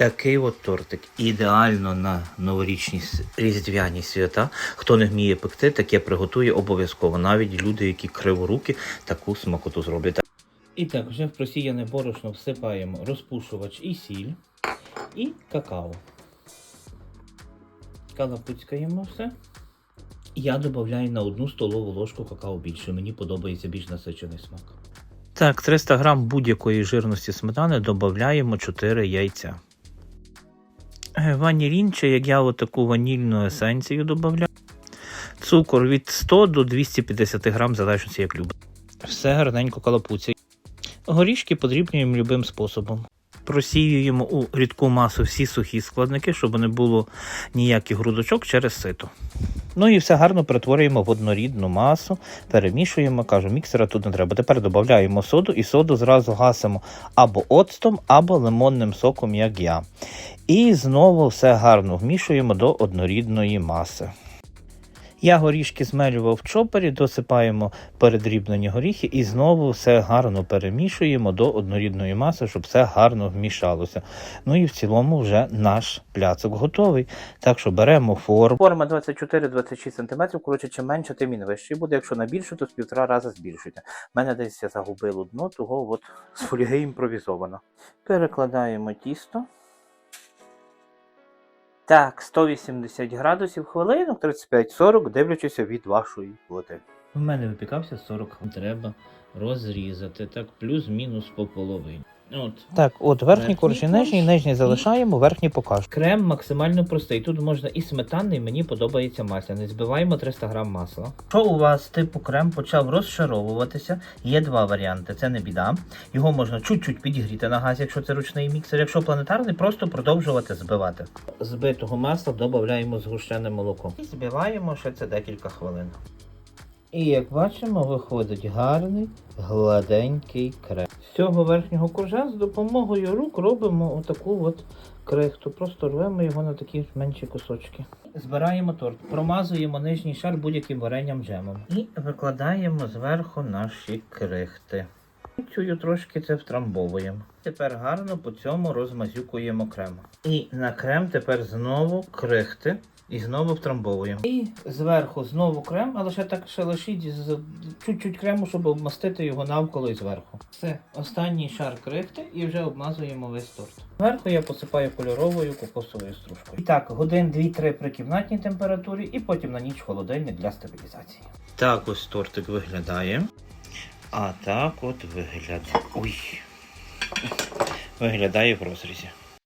Такий от тортик. Ідеально на новорічні різдвяні свята. Хто не вміє пекти, таке приготує обов'язково. Навіть люди, які криворукі, таку смакоту зроблять. І так, вже в просіяне борошно всипаємо розпушувач і сіль, і какао. Калапуцькаємо все. Я додаю на одну столову ложку какао більше. Мені подобається більш насичений смак. Так, 300 грам будь-якої жирності сметани додаємо 4 яйця. Е, Ванілін, як я отаку ванільну есенцію додаю. Цукор від 100 до 250 грам, залежно як любите. Все гарненько калапуці. Горішки подрібнюємо любим способом. Просіюємо у рідку масу всі сухі складники, щоб не було ніяких грудочок через сито. Ну і все гарно перетворюємо в однорідну масу, перемішуємо, кажу, міксера тут не треба. Тепер додаємо соду і соду зразу гасимо або оцтом, або лимонним соком, як я. І знову все гарно вмішуємо до однорідної маси. Я горішки змелював в чопері, досипаємо передрібнені горіхи і знову все гарно перемішуємо до однорідної маси, щоб все гарно вмішалося. Ну і в цілому вже наш пляцок готовий. Так що беремо форму. Форма 24-26 см, коротше, чим менше, тим він вищий буде. Якщо на більше, то з півтора рази збільшуйте. У мене десь я загубило дно, того от з фольги імпровізовано. Перекладаємо тісто. Так, 180 градусів хвилинок, 35-40, дивлячись від вашої плоти. У мене випікався 40. Треба розрізати, так, плюс-мінус по половині. От. Так, от верхній корж і нижній, нижній і- залишаємо, верхній покажу. Крем максимально простий. Тут можна і сметанний, мені подобається масляний. Збиваємо 300 грам масла. Якщо у вас типу крем почав розшаровуватися, є два варіанти. Це не біда. Його можна чуть-чуть підігріти на газі, якщо це ручний міксер. Якщо планетарний, просто продовжувати збивати. Збитого масла додаємо згущене молоко. І збиваємо ще це декілька хвилин. І як бачимо, виходить гарний гладенький крем. З цього верхнього коржа з допомогою рук робимо отаку от крихту. Просто рвемо його на такі менші кусочки. Збираємо торт, промазуємо нижній шар будь-яким варенням джемом. І викладаємо зверху наші крихти. Цю трошки це втрамбовуємо. Тепер гарно по цьому розмазюкуємо крем. І на крем тепер знову крихти. І знову втрамбовуємо. І зверху знову крем, але ще так ще лишіть з чуть-чуть крему, щоб обмастити його навколо і зверху. Все, останній шар крихти і вже обмазуємо весь торт. Зверху я посипаю кольоровою кокосовою стружкою. І так, годин 2-3 при кімнатній температурі, і потім на ніч холодильник для стабілізації. Так ось тортик виглядає. А так от виглядає. Ой. Виглядає в розрізі.